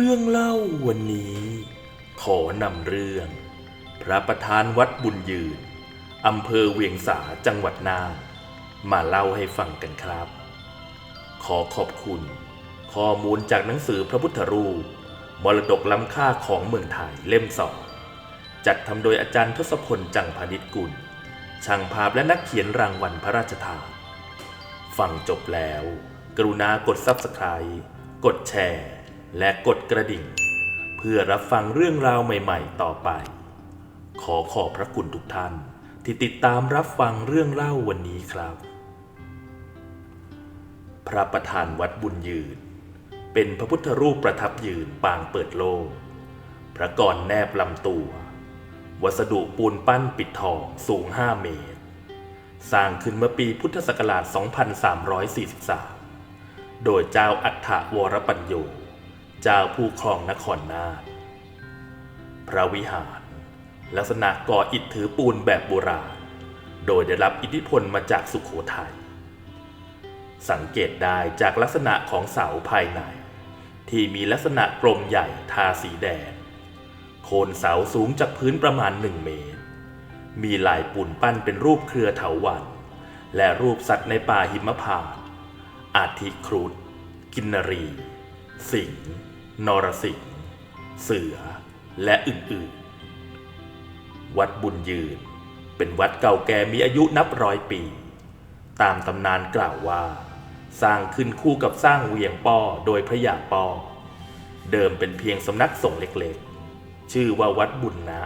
เรื่องเล่าวันนี้ ขอนำเรื่อง พระประธานวัดบุญยืนอำเภอเวียงสาจังหวัดน่านมาเล่าให้ฟังกันครับ ขอขอบคุณ ข้อมูลจากหนังสือพระพุทธรูป มรดกล้ำค่าของเมืองไทยเล่มสองจัดทำโดยอาจารย์ทศพลจังพานิชกุล ช่างภาพและนักเขียนรางวัลพระราชทานฟังจบแล้ว กรุณากด Subscribe กดแชร์ และกดกระดิ่ง เพื่อรับฟังเรื่องราวใหม่ ๆ ต่อไป ขอขอบพระคุณทุกท่าน ที่ติดตามรับฟังเรื่องเล่าวันนี้ครับ พระประธานวัดบุญยืน เป็นพระพุทธรูปประทับยืนปางเปิดโลก พระกรแนบลำตัว วัสดุปูนปั้นปิดทองสูง 5 เมตร สร้างขึ้นเมื่อปีพุทธศักราช 2343 โดยเจ้าอัฏฐวรปัญโย เจ้าผู้ครองนครนาถพระวิหาร ลักษณะก่ออิฐถือปูนแบบโบราณ โดยได้รับอิทธิพลมาจากสุขโขทัยสังเกตได้จากลักษณะของเสาภายใน ที่มีลักษณะกลมใหญ่ทาสีแดง โคนเสาสูงจากพื้นประมาณหนึ่งเมตร มีลายปูนปั้นเป็นรูปเครือเถาวัลย์และรูปสัตว์ในป่าหิมพานต์อาทิครุฑกินนรี สิงห์ นรสิงห์เสือ และอื่นๆ วัดบุญยืน เป็นวัดเก่าแก่มีอายุนับร้อยปี ตามตำนานกล่าวว่า สร้างขึ้นคู่กับสร้างเวียงป้อโดยพระยาป้อเดิมเป็นเพียงสำนักสงฆ์เล็กๆ ชื่อว่าวัดบุญนะ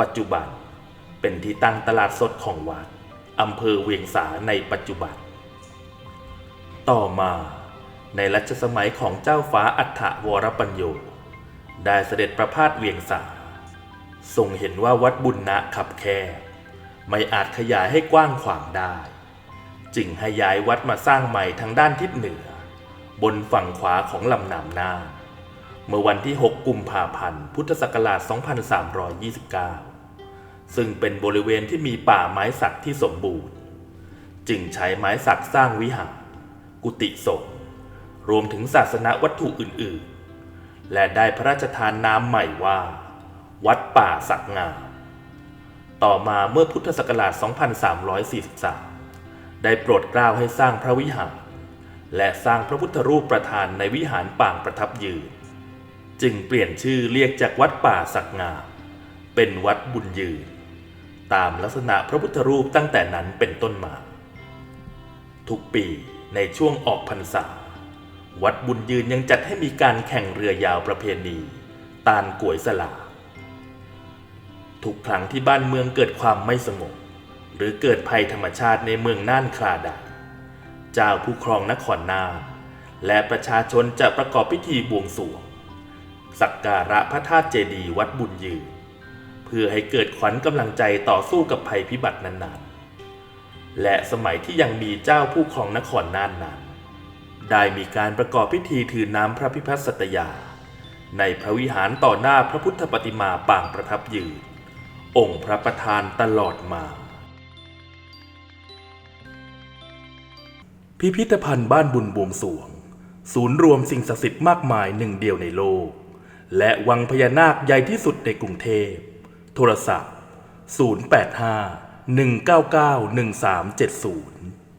ปัจจุบันเป็นที่ตั้งตลาดสดของวัดอำเภอเวียงสาในปัจจุบัน ต่อมา ในรัชสมัยของเจ้าฟ้าอัฏฐวรปัญโย ได้เสด็จประพาสเวียงสาทรงเห็นว่าวัดบุญนะขับแคบไม่อาจขยายให้กว้างขวางได้ จึงให้ย้ายวัดมาสร้างใหม่ทางด้านทิศเหนือ บนฝั่งขวาของลำน้ำน่านเมื่อวันที่ 6 กุมภาพันธ์ พุทธศักราช 2329 ซึ่งเป็นบริเวณที่มีป่าไม้สักที่สมบูรณ์ จึงใช้ไม้สักสร้างวิหาร กุฏิสงฆ์ รวมถึงศาสนวัตถุอื่นๆ และได้พระราชทานนามใหม่ว่า วัดป่าสักงามต่อมาเมื่อพุทธศักราช 2343 ได้โปรดเกล้าให้สร้างพระวิหาร และสร้างพระพุทธรูปประธานในวิหารปางประทับยืน จึงเปลี่ยนชื่อเรียกจากวัดป่าสักงามเป็นวัดบุญยืน ตามลักษณะพระพุทธรูปตั้งแต่นั้นเป็นต้นมา ทุกปีในช่วงออกพรรษา วัดบุญยืนยังจัดให้มีการแข่งเรือยาวประเพณี ตาลกวยสลา ทุกครั้งที่บ้านเมืองเกิดความไม่สงบ หรือเกิดภัยธรรมชาติในเมืองน่านคลาใดเจ้าผู้ครองนครนาและประชาชนจะประกอบพิธีบวงสรวง สักการะพระธาตุเจดีย์วัดบุญยืน เพื่อให้เกิดขวัญกำลังใจต่อสู้กับภัยพิบัตินั้นๆ และสมัยที่ยังมีเจ้าผู้ครองนครน่านนั้น ได้มีการประกอบพิธีถือน้ำพระพิพัฒน์สัตยา ในพระวิหารต่อหน้าพระพุทธปฏิมาปางประทับยืน องค์พระประธานตลอดมา พิพิธภัณฑ์บ้านบุญบวงสวง ศูนย์รวมสิ่งศักดิ์สิทธิ์มากมายหนึ่งเดียวในโลก และวังพญานาคใหญ่ที่สุดในกรุงเทพ โทรศัพท์ 085 199 1370